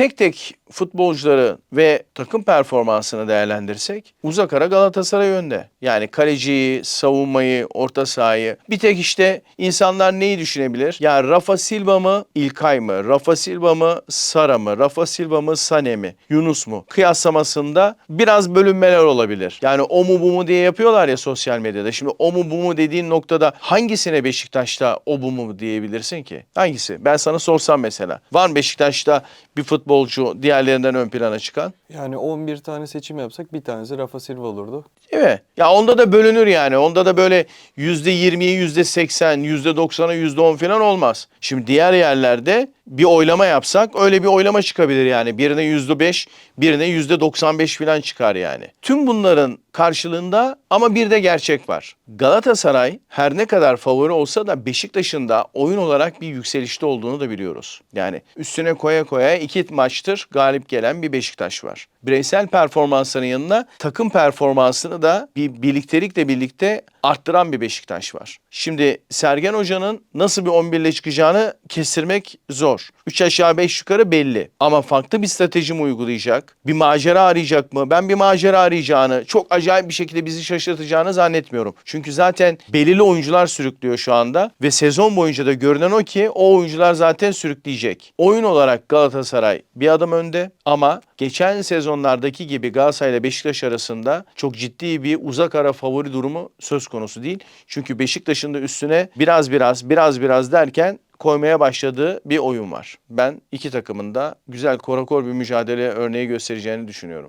tek tek futbolcuları ve takım performansını değerlendirsek uzak ara Galatasaray önde. Yani kaleciyi, savunmayı, orta sahayı. Bir tek işte insanlar neyi düşünebilir? Ya Rafa Silva mı, İlkay mı? Rafa Silva mı, Sara mı? Rafa Silva mı, Sane mi? Yunus mu? Kıyaslamasında biraz bölünmeler olabilir. Yani o mu bu mu diye yapıyorlar ya sosyal medyada. Şimdi o mu bu mu dediğin noktada hangisine Beşiktaş'ta o bu mu diyebilirsin ki? Hangisi? Ben sana sorsam mesela. Var mı Beşiktaş'ta bir futbolcu diğerlerinden ön plana çıkan? Yani 11 tane seçim yapsak bir tanesi Rafa Silva olurdu. Değil mi? Ya onda da bölünür yani. Onda da böyle yüzde yirmiye yüzde seksen, yüzde doksana yüzde on falan olmaz. Şimdi diğer yerlerde bir oylama yapsak öyle bir oylama çıkabilir yani. Birine yüzde beş, birine yüzde doksan beş falan çıkar yani. Tüm bunların karşılığında ama bir de gerçek var. Galatasaray her ne kadar favori olsa da Beşiktaş'ın da oyun olarak bir yükselişte olduğunu da biliyoruz. Yani üstüne koya koya iki maçtır galip gelen bir Beşiktaş var. Bireysel performansların yanına takım performansını da bir birliktelikle birlikte arttıran bir Beşiktaş var. Şimdi Sergen Hoca'nın nasıl bir 11 ile çıkacağını kestirmek zor. 3 aşağı 5 yukarı belli. Ama farklı bir strateji mi uygulayacak? Bir macera arayacak mı? Ben bir macera arayacağını, çok acayip bir şekilde bizi şaşırtacağını zannetmiyorum. Çünkü zaten belirli oyuncular sürüklüyor şu anda ve sezon boyunca da görünen o ki o oyuncular zaten sürükleyecek. Oyun olarak Galatasaray bir adım önde ama geçen sezonlardaki gibi Galatasaray ile Beşiktaş arasında çok ciddi bir uzak ara favori durumu söz konusu değil. Çünkü Beşiktaş'ın da üstüne biraz biraz biraz biraz derken koymaya başladığı bir oyun var. Ben iki takımın da güzel korakor bir mücadele örneği göstereceğini düşünüyorum.